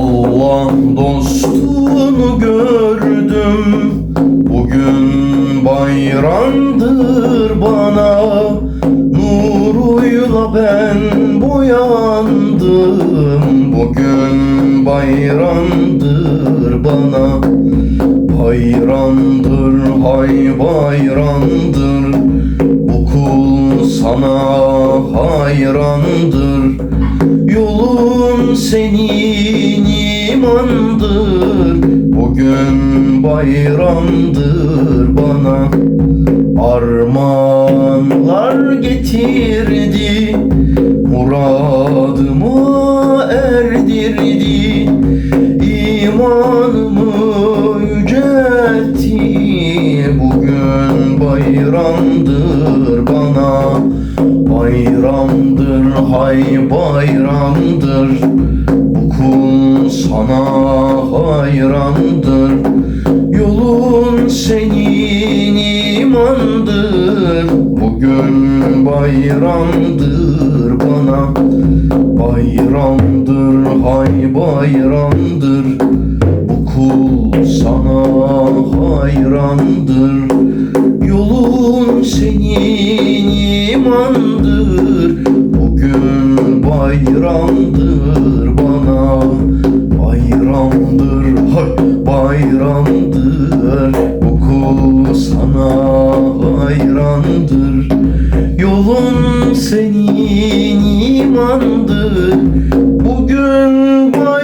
Allah dostunu gördüm. Bugün bayramdır bana. Nuruyla ben boyandım. Bugün bayramdır bana. Bayramdır hay bayramdır. Bu kul sana hayrandır. Yolun senin imandır Bugün bayramdır bana. Armağanlar getirdi Muradımı erdirdi. İmanımı yüceltti. Bugün bayramdır bana. Bayramdır hay bayramdır sana hayrandır Yolun senin imandır. Bugün bayramdır bana Bayramdır hay bayramdır. Bu kul sana hayrandır Yolun senin imandır. Bugün bayramdır bayramdır hay bayramdır. Bu sana hayrandır. Yolun senin imandır. Bugün bayramdır